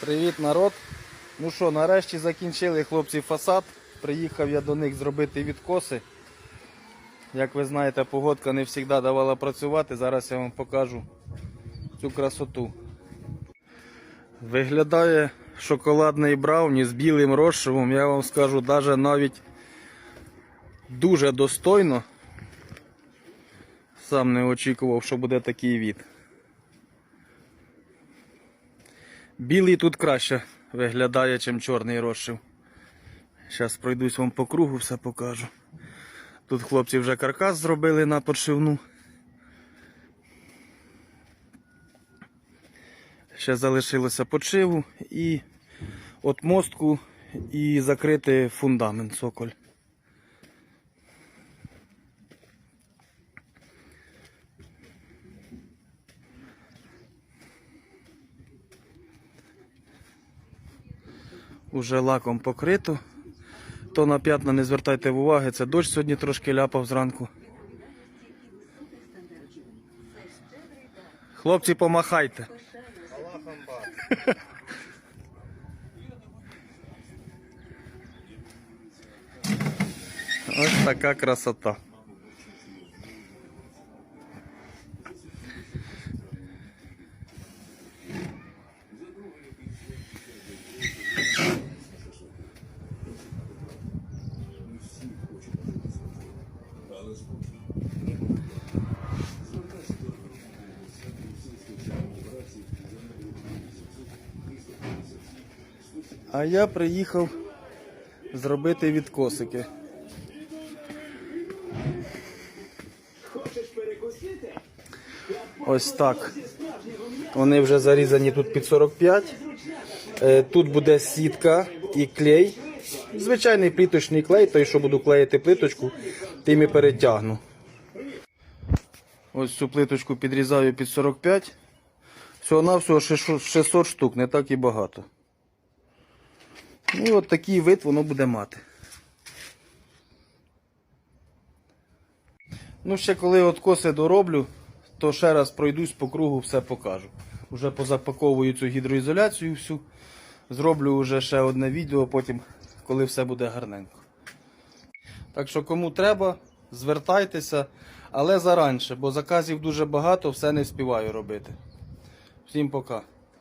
Привіт, народ. Ну що, нарешті закінчили хлопці фасад. Приїхав я до них зробити відкоси. Як ви знаєте, погодка не завжди давала працювати. Зараз я вам покажу цю красоту. Виглядає шоколадний брауні з білим розшивом. Я вам скажу, навіть навіть дуже достойно. Сам не очікував, що буде такий від. Білий тут краще виглядає, ніж чорний розшив. Зараз пройдусь вам по кругу, все покажу. Тут хлопці вже каркас зробили на подшивну. Ще залишилося подшиву і отмостку і закрити фундамент цоколь. Уже лаком покрито. То на п'ятна не звертайте уваги, це дощ сьогодні трошки ляпав зранку. Хлопці, помахайте. Ось така красота. А я приїхав зробити відкосики. Ось так. Вони вже зарізані тут під 45. Е, Тут буде сітка і клей. Звичайний пліточний клей, той, що буду клеїти плиточку, тим і перетягну. Ось цю плиточку підрізаю під 45. Всього на всього 600 штук, не так і багато. Ну і от такий вид воно буде мати. Ну, ще коли откоси дороблю, то ще раз пройдусь по кругу, все покажу. Уже позапаковую цю гідроізоляцію всю. Зроблю вже ще одне відео, потім, коли все буде гарненько. Так що кому треба, звертайтеся, але заранше, бо заказів дуже багато, все не встигаю робити. Всім пока.